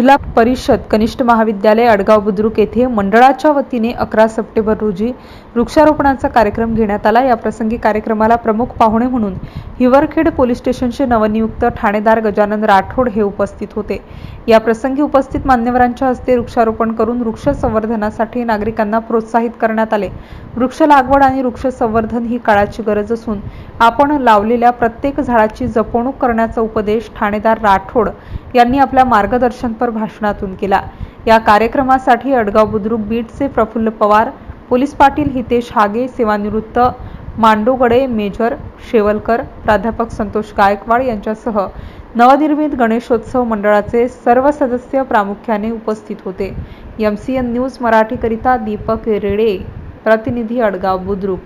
जिल्हा परिषद कनिष्ठ महाविद्यालय अडगाव बुद्रुक येथे मंडळाच्या वतीने अकरा सप्टेंबर रोजी वृक्षारोपणाचा कार्यक्रम घेण्यात आला. या प्रसंगी कार्यक्रमाला प्रमुख पाहुणे म्हणून हिवरखेड पोलीस स्टेशनचे नवनियुक्त ठाणेदार गजानन राठोड हे उपस्थित होते. या प्रसंगी उपस्थित मान्यवरांच्या हस्ते वृक्षारोपण करून वृक्ष संवर्धनासाठी नागरिकांना प्रोत्साहित करण्यात आले. वृक्ष लागवड आणि वृक्ष संवर्धन ही काळाची गरज असून आपण लावलेल्या प्रत्येक झाडाची जपवणूक करण्याचा उपदेश ठाणेदार राठोड यांनी आपल्या मार्गदर्शनपर भाषणातून केला. या कार्यक्रमासाठी अडगाव बुद्रुक बीटचे प्रफुल्ल पवार पोलीस पाटील हितेश हागे सेवानिवृत्त मांडोगडे मेजर शेवलकर प्राध्यापक संतोष गायकवाड यांच्यासह नवनिर्मित गणेशोत्सव मंडळाचे सर्व सदस्य प्रामुख्याने उपस्थित होते. एम सी एन न्यूज मराठीकरिता दीपक रेडे प्रतिनिधी अडगाव बुद्रुक.